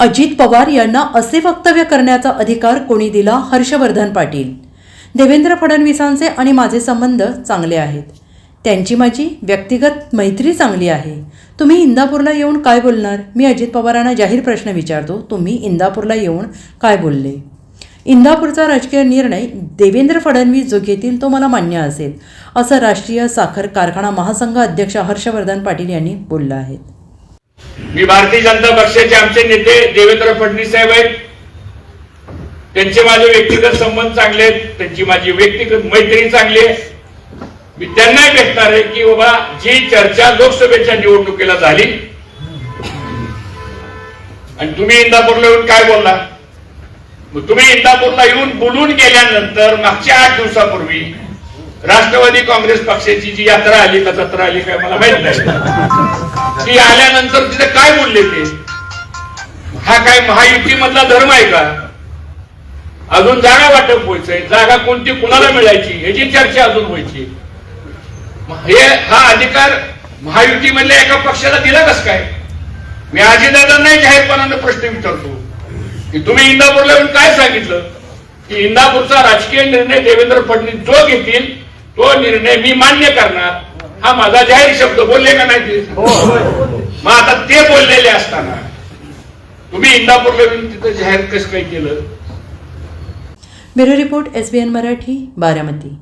अजित पवार यांना असे वक्तव्य करण्याचा अधिकार कोणी दिला? हर्षवर्धन पाटील. देवेंद्र फडणवीसांचे आणि माझे संबंध चांगले आहेत. त्यांची माझी व्यक्तिगत मैत्री चांगली आहे. तुम्ही इंदापूरला येऊन काय बोलणार? मी अजित पवारांना जाहीर प्रश्न विचारतो. तुम्ही इंदापूरला येऊन काय बोलले? इंदापूरचा राजकीय निर्णय देवेंद्र फडणवीस जो घेतील तो मला मान्य असेल असं राष्ट्रीय साखर कारखाना महासंघ अध्यक्ष हर्षवर्धन पाटील यांनी बोललं आहे. मी भारतीय जनता पक्षाचे आमचे नेते देवेंद्र फडणवीस साहेब आहेत. त्यांचे माझे व्यक्तिगत संबंध चांगले आहेत. त्यांची माझी व्यक्तिगत मैत्री चांगली आहे. मी त्यांनाही भेटणार आहे की बाबा जी चर्चा लोकसभेच्या निवडणुकीला झाली आणि तुम्ही इंदापूरला येऊन काय बोलला? मग तुम्ही इंदापूरला येऊन बोलून गेल्यानंतर मागच्या आठ दिवसापूर्वी राष्ट्रवादी काँग्रेस पक्षाची जी यात्रा आली का जत्रा आली काय मला माहीत नाही. ती आल्यानंतर तिथे काय बोलले ते? हा काय महायुती मधला धर्म आहे का? अजून जागा वाटप व्हायचंय. जागा कोणती कुणाला मिळायची? याची चर्चा अजून व्हायची हे हा अधिकार महायुतीमधल्या एका पक्षाला दिला कस काय? मी आजीदादांनाही जाहीरपणानं प्रश्न विचारतो. की तुम्ही इंदापूरला येऊन काय सांगितलं? की इंदापूरचा राजकीय निर्णय देवेंद्र फडणवीस जो घेतील तो निर्णय मी मान्य करणार. हा माझा जाहीर शब्द बोलले का नाही ते? मग आता ते बोललेले असताना तुम्ही इंदापूरला येऊन तिथं जाहीर कसं काय केलं? Bureau report S B N Marathi Baramati.